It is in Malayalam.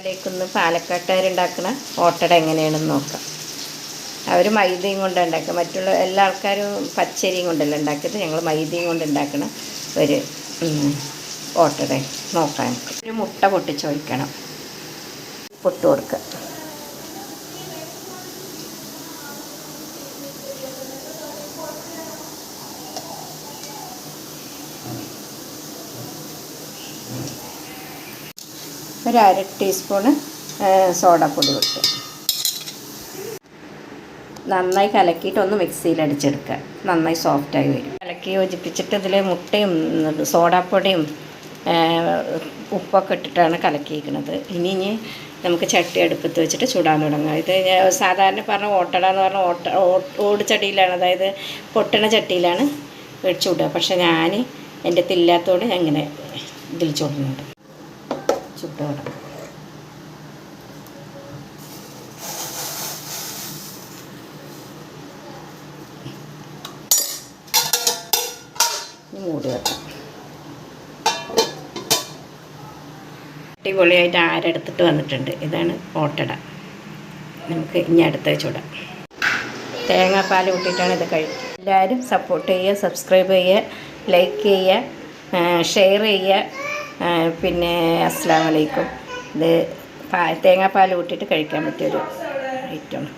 അതിലേക്കൊന്ന് പാലക്കാട്ടുകാരുണ്ടാക്കുന്ന ഓട്ടട എങ്ങനെയാണെന്ന് നോക്കാം. അവർ മൈദയും കൊണ്ട് ഉണ്ടാക്കുക. മറ്റുള്ള എല്ലാ ആൾക്കാരും പച്ചരിയും കൊണ്ടല്ല ഉണ്ടാക്കിയത് ഞങ്ങൾ മൈദയും കൊണ്ട് ഉണ്ടാക്കുന്ന ഒരു ഓട്ടട നോക്കാം ഒരു മുട്ട പൊട്ടിച്ച് ഒഴിക്കണം. പൊട്ട് കൊടുക്കുക. ഒരു അര ടീസ്പൂണ് സോഡാപ്പൊടി വിട്ട് നന്നായി കലക്കിയിട്ട് ഒന്ന് മിക്സിയിൽ അടിച്ചെടുക്കുക. നന്നായി സോഫ്റ്റായി വരും. കലക്കി യോജിപ്പിച്ചിട്ട് ഇതിൽ മുട്ടയും സോഡാപ്പൊടിയും ഉപ്പൊക്കെ ഇട്ടിട്ടാണ് കലക്കിയിരിക്കുന്നത്. ഇനി ഇനി നമുക്ക് ചട്ടി അടുപ്പത്ത് വെച്ചിട്ട് ചൂടാൻ തുടങ്ങാം. ഇത് സാധാരണ പറഞ്ഞ ഓട്ടട എന്ന് പറഞ്ഞാൽ ഓട്ട ഓടിച്ചട്ടിയിലാണ് ഓട് ചട്ടിയിലാണ് അതായത് പൊട്ടണ ചട്ടിയിലാണ് വെടിച്ചു വിടുക പക്ഷേ ഞാൻ എന്റെ തില്ലാത്തതുകൊണ്ട് ഞാൻ ഇങ്ങനെ ഇതിൽ ചൂടുന്നുണ്ട്. മൂടി വെക്കാം. അടിപൊളിയായിട്ട് ആരെടുത്തിട്ട് വന്നിട്ടുണ്ട്. ഇതാണ് ഓട്ടട. നമുക്ക് ഇനി അടുത്ത ചൂടാം തേങ്ങാപ്പാൽ കൂട്ടിയിട്ടാണ് ഇത് കഴിക്കുക എല്ലാവരും സപ്പോർട്ട് ചെയ്യുക സബ്സ്ക്രൈബ് ചെയ്യുക ലൈക്ക് ചെയ്യുക ഷെയർ ചെയ്യുക. പിന്നെ അസ്സാം വലൈക്കും ഇത് തേങ്ങാപ്പാൽ കൂട്ടിയിട്ട് കഴിക്കാൻ പറ്റിയൊരു ഐറ്റമാണ്.